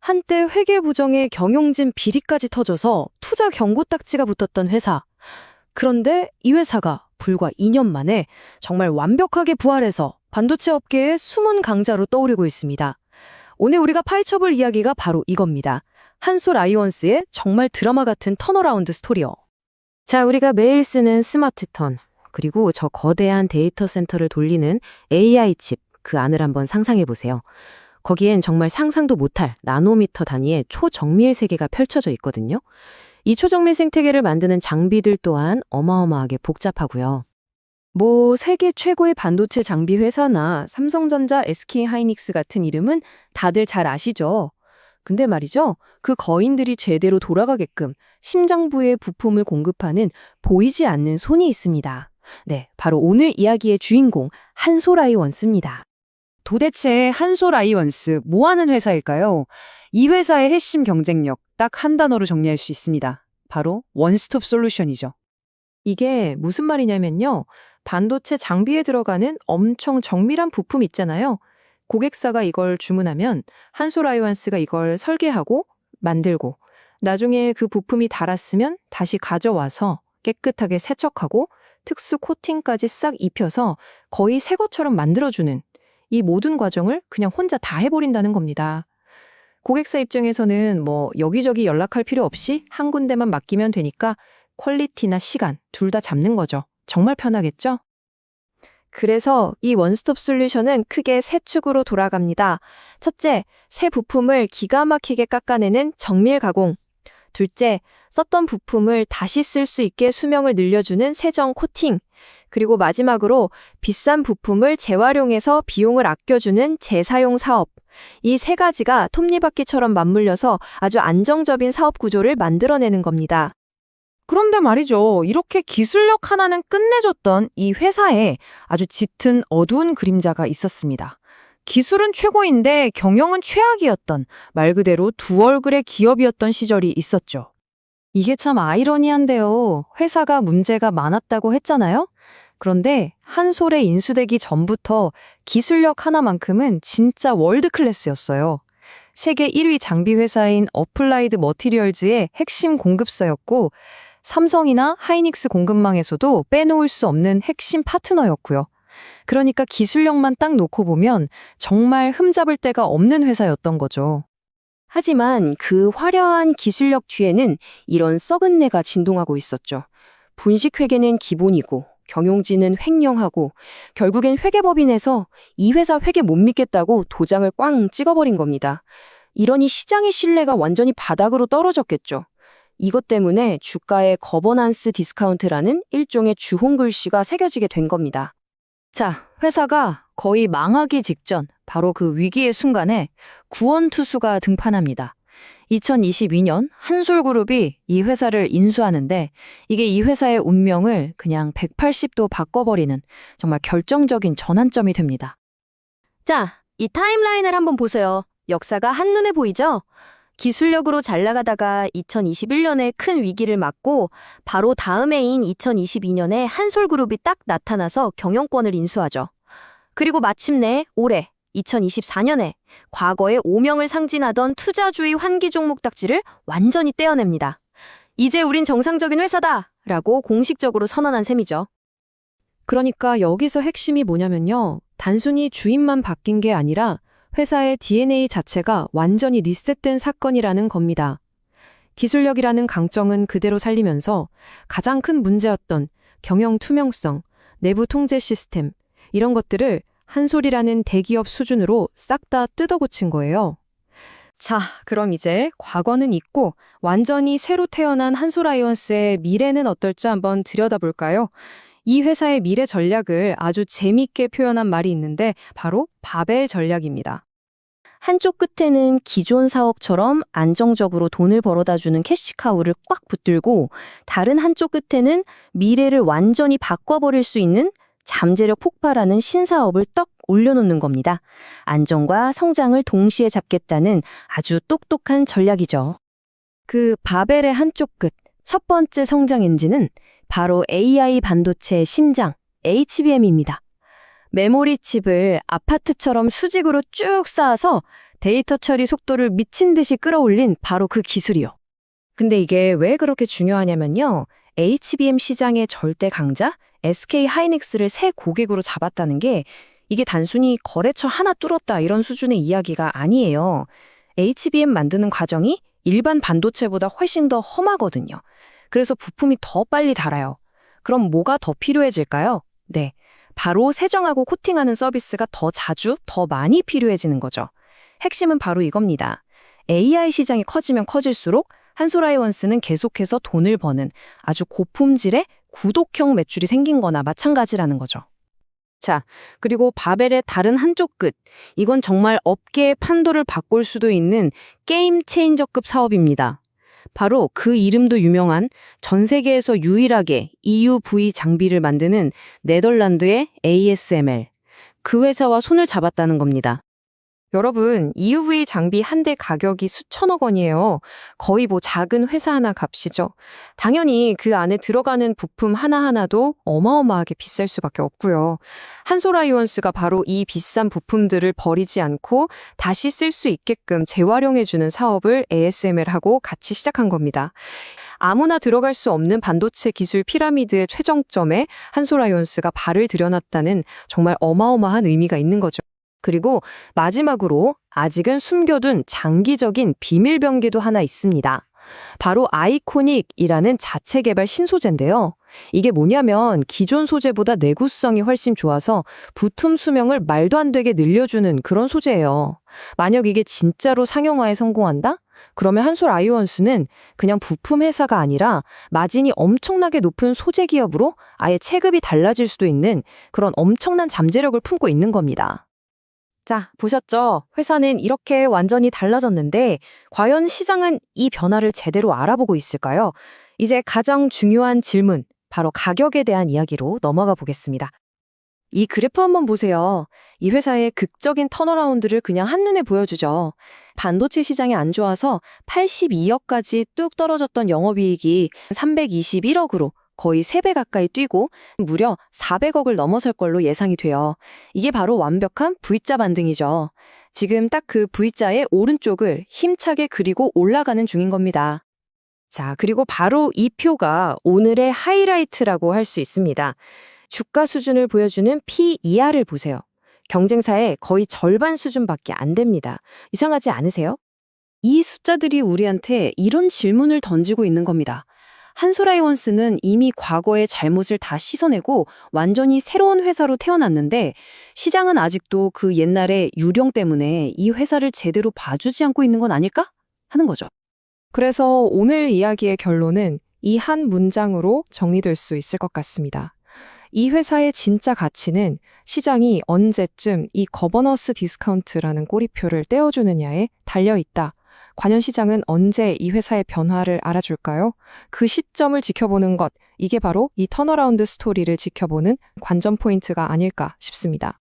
한때 회계 부정에 경영진 비리까지 터져서 투자 경고 딱지가 붙었던 회사. 그런데 이 회사가 불과 2년 만에 정말 완벽하게 부활해서 반도체 업계의 숨은 강자로 떠오르고 있습니다. 오늘 우리가 파헤쳐볼 이야기가 바로 이겁니다. 한솔 아이원스의 정말 드라마 같은 턴어라운드 스토리요. 자, 우리가 매일 쓰는 스마트턴, 그리고 저 거대한 데이터 센터를 돌리는 AI 칩, 그 안을 한번 상상해 보세요. 거기엔 정말 상상도 못할 나노미터 단위의 초정밀 세계가 펼쳐져 있거든요. 이 초정밀 생태계를 만드는 장비들 또한 어마어마하게 복잡하고요. 뭐 세계 최고의 반도체 장비 회사나 삼성전자, SK 하이닉스 같은 이름은 다들 잘 아시죠? 근데 말이죠. 그 거인들이 제대로 돌아가게끔 심장부의 부품을 공급하는 보이지 않는 손이 있습니다. 네, 바로 오늘 이야기의 주인공 한솔아이원스입니다. 도대체 한솔 아이원스 뭐 하는 회사일까요? 이 회사의 핵심 경쟁력 딱 한 단어로 정리할 수 있습니다. 바로 원스톱 솔루션이죠. 이게 무슨 말이냐면요. 반도체 장비에 들어가는 엄청 정밀한 부품 있잖아요. 고객사가 이걸 주문하면 한솔 아이원스가 이걸 설계하고 만들고 나중에 그 부품이 닳았으면 다시 가져와서 깨끗하게 세척하고 특수 코팅까지 싹 입혀서 거의 새 것처럼 만들어주는 이 모든 과정을 그냥 혼자 다 해버린다는 겁니다. 고객사 입장에서는 뭐 여기저기 연락할 필요 없이 한 군데만 맡기면 되니까 퀄리티나 시간 둘 다 잡는 거죠. 정말 편하겠죠? 그래서 이 원스톱 솔루션은 크게 세 축으로 돌아갑니다. 첫째, 새 부품을 기가 막히게 깎아내는 정밀 가공. 둘째, 썼던 부품을 다시 쓸 수 있게 수명을 늘려주는 세정 코팅. 그리고 마지막으로 비싼 부품을 재활용해서 비용을 아껴주는 재사용 사업. 이 세 가지가 톱니바퀴처럼 맞물려서 아주 안정적인 사업 구조를 만들어내는 겁니다. 그런데 말이죠. 이렇게 기술력 하나는 끝내줬던 이 회사에 아주 짙은 어두운 그림자가 있었습니다. 기술은 최고인데 경영은 최악이었던 말 그대로 두 얼굴의 기업이었던 시절이 있었죠. 이게 참 아이러니한데요. 회사가 문제가 많았다고 했잖아요. 그런데 한솔에 인수되기 전부터 기술력 하나만큼은 진짜 월드 클래스였어요. 세계 1위 장비 회사인 어플라이드 머티리얼즈의 핵심 공급사였고 삼성이나 하이닉스 공급망에서도 빼놓을 수 없는 핵심 파트너였고요. 그러니까 기술력만 딱 놓고 보면 정말 흠잡을 데가 없는 회사였던 거죠. 하지만 그 화려한 기술력 뒤에는 이런 썩은 내가 진동하고 있었죠. 분식 회계는 기본이고 경영진은 횡령하고 결국엔 회계법인에서 이 회사 회계 못 믿겠다고 도장을 꽝 찍어버린 겁니다. 이러니 시장의 신뢰가 완전히 바닥으로 떨어졌겠죠. 이것 때문에 주가에 거버넌스 디스카운트라는 일종의 주홍 글씨가 새겨지게 된 겁니다. 자, 회사가 거의 망하기 직전 바로 그 위기의 순간에 구원투수가 등판합니다. 2022년 한솔그룹이 이 회사를 인수하는데 이게 이 회사의 운명을 그냥 180도 바꿔버리는 정말 결정적인 전환점이 됩니다. 자, 이 타임라인을 한번 보세요. 역사가 한눈에 보이죠? 기술력으로 잘 나가다가 2021년에 큰 위기를 맞고 바로 다음 해인 2022년에 한솔그룹이 딱 나타나서 경영권을 인수하죠. 그리고 마침내 올해 2024년에 과거의 오명을 상징하던 투자주의 환기 종목 딱지를 완전히 떼어냅니다. 이제 우린 정상적인 회사다! 라고 공식적으로 선언한 셈이죠. 그러니까 여기서 핵심이 뭐냐면요. 단순히 주인만 바뀐 게 아니라 회사의 DNA 자체가 완전히 리셋된 사건이라는 겁니다. 기술력이라는 강점은 그대로 살리면서 가장 큰 문제였던 경영 투명성, 내부 통제 시스템, 이런 것들을 한솔이라는 대기업 수준으로 싹 다 뜯어고친 거예요. 자, 그럼 이제 과거는 잊고 완전히 새로 태어난 한솔아이언스의 미래는 어떨지 한번 들여다볼까요? 이 회사의 미래 전략을 아주 재미있게 표현한 말이 있는데 바로 바벨 전략입니다. 한쪽 끝에는 기존 사업처럼 안정적으로 돈을 벌어다 주는 캐시카우를 꽉 붙들고 다른 한쪽 끝에는 미래를 완전히 바꿔버릴 수 있는 잠재력 폭발하는 신사업을 떡 올려놓는 겁니다. 안정과 성장을 동시에 잡겠다는 아주 똑똑한 전략이죠. 그 바벨의 한쪽 끝, 첫 번째 성장 엔진은 바로 AI 반도체의 심장, HBM입니다. 메모리 칩을 아파트처럼 수직으로 쭉 쌓아서 데이터 처리 속도를 미친 듯이 끌어올린 바로 그 기술이요. 근데 이게 왜 그렇게 중요하냐면요. HBM 시장의 절대 강자 SK 하이닉스를 새 고객으로 잡았다는 게 이게 단순히 거래처 하나 뚫었다 이런 수준의 이야기가 아니에요. HBM 만드는 과정이 일반 반도체보다 훨씬 더 험하거든요. 그래서 부품이 더 빨리 닳아요. 그럼 뭐가 더 필요해질까요? 네. 바로 세정하고 코팅하는 서비스가 더 자주, 더 많이 필요해지는 거죠. 핵심은 바로 이겁니다. AI 시장이 커지면 커질수록 한솔아이원스는 계속해서 돈을 버는 아주 고품질의 구독형 매출이 생긴 거나 마찬가지라는 거죠. 자, 그리고 바벨의 다른 한쪽 끝. 이건 정말 업계의 판도를 바꿀 수도 있는 게임 체인저급 사업입니다. 바로 그 이름도 유명한 전 세계에서 유일하게 EUV 장비를 만드는 네덜란드의 ASML. 그 회사와 손을 잡았다는 겁니다. 여러분, EUV 장비 한 대 가격이 수천억 원이에요. 거의 뭐 작은 회사 하나 값이죠. 당연히 그 안에 들어가는 부품 하나하나도 어마어마하게 비쌀 수밖에 없고요. 한솔아 이원스가 바로 이 비싼 부품들을 버리지 않고 다시 쓸 수 있게끔 재활용해주는 사업을 ASML하고 같이 시작한 겁니다. 아무나 들어갈 수 없는 반도체 기술 피라미드의 최정점에 한솔아 이원스가 발을 들여놨다는 정말 어마어마한 의미가 있는 거죠. 그리고 마지막으로 아직은 숨겨둔 장기적인 비밀 병기도 하나 있습니다. 바로 아이코닉이라는 자체 개발 신소재인데요. 이게 뭐냐면 기존 소재보다 내구성이 훨씬 좋아서 부품 수명을 말도 안 되게 늘려주는 그런 소재예요. 만약 이게 진짜로 상용화에 성공한다? 그러면 한솔 아이원스는 그냥 부품 회사가 아니라 마진이 엄청나게 높은 소재 기업으로 아예 체급이 달라질 수도 있는 그런 엄청난 잠재력을 품고 있는 겁니다. 자, 보셨죠? 회사는 이렇게 완전히 달라졌는데, 과연 시장은 이 변화를 제대로 알아보고 있을까요? 이제 가장 중요한 질문, 바로 가격에 대한 이야기로 넘어가 보겠습니다. 이 그래프 한번 보세요. 이 회사의 극적인 턴어라운드를 그냥 한눈에 보여주죠. 반도체 시장이 안 좋아서 82억까지 뚝 떨어졌던 영업이익이 321억으로 거의 3배 가까이 뛰고 무려 400억을 넘어설 걸로 예상이 돼요. 이게 바로 완벽한 V자 반등이죠. 지금 딱 그 V자의 오른쪽을 힘차게 그리고 올라가는 중인 겁니다. 자, 그리고 바로 이 표가 오늘의 하이라이트라고 할 수 있습니다. 주가 수준을 보여주는 PER을 보세요. 경쟁사의 거의 절반 수준밖에 안 됩니다. 이상하지 않으세요? 이 숫자들이 우리한테 이런 질문을 던지고 있는 겁니다. 한솔아이원스는 이미 과거의 잘못을 다 씻어내고 완전히 새로운 회사로 태어났는데 시장은 아직도 그 옛날의 유령 때문에 이 회사를 제대로 봐주지 않고 있는 건 아닐까? 하는 거죠. 그래서 오늘 이야기의 결론은 이 한 문장으로 정리될 수 있을 것 같습니다. 이 회사의 진짜 가치는 시장이 언제쯤 이 거버너스 디스카운트라는 꼬리표를 떼어주느냐에 달려 있다. 과연 시장은 언제 이 회사의 변화를 알아줄까요? 그 시점을 지켜보는 것, 이게 바로 이 턴어라운드 스토리를 지켜보는 관전 포인트가 아닐까 싶습니다.